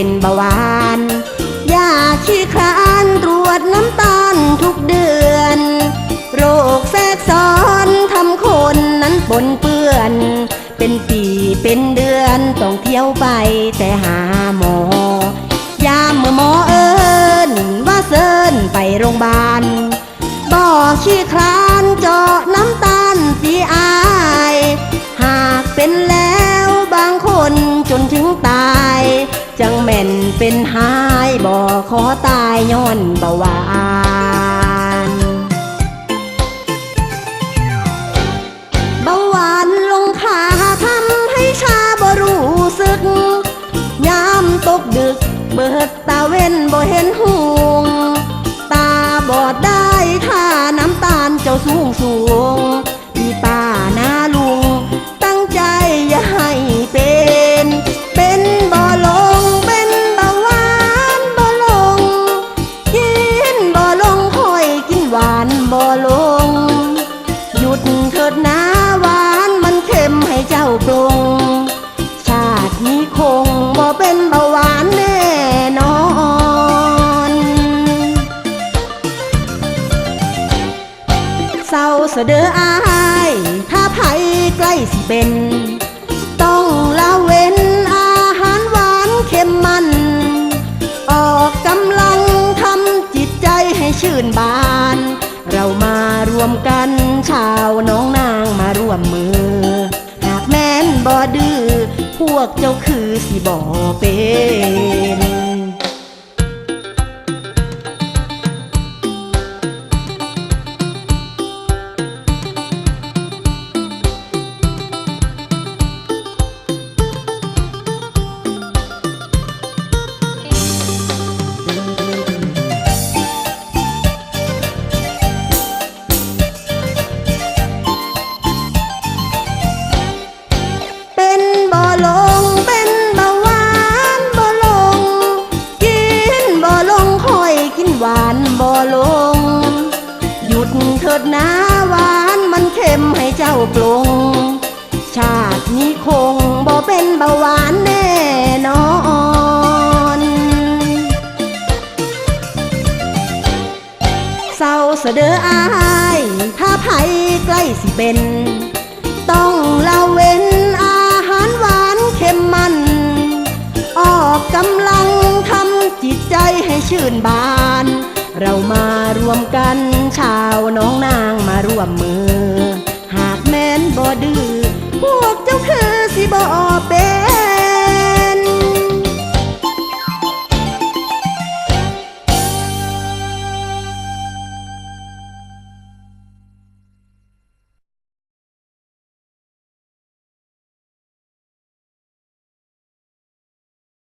เป็นเบาหวานยาขี้คร้านตรวจน้ำตาลทุกเดือน โรคแทรกซ้อนทำคนนั้นปนเปื้อน เป็นปีเป็นเดือนต้องเที่ยวไปแต่หาหมอ ยามเมื่อหมอเอิญว่าเซินไปโรงพยาบาล เป็นหายบอกขอตายย้อนเบาหวานเบาหวานลงขาทำให้ชาบ่รู้สึก ยามตกดึก เบิดตาเว้นบ่เห็นหงตาบอดได้ถ้าน้ำตาลเจ้าสูงสูง ลง หยุดเถิดนะหวานมันเค็มให้เจ้าปรุง ชาตินี้คงบ่เป็นเบาหวานแน่นอน เศร้าเสดออาย ถ้าไผใกล้สิเป็น ต้องละเว้นอาหารหวานเค็มมัน ออกกำลังทำจิตใจให้ชื่นบาน เรามารวมกันชาวน้องนางมาร่วมมือ หากแม่นบ่ดื้อพวกเจ้าคือสิบ่เป็น ดเถิดนะหวานมันเค็มให้เจ้าปรุง ชาตินี้คงบ่เป็นเบาหวานแน่นอนเศร้าเสดออาย ถ้าไผใกล้สิเป็น ต้องละเว้นอาหารหวานเค็มมัน ออกกำลังทำจิตใจให้ชื่นบาน เรามารวมกันชาวน้องนางมาร่วมมือ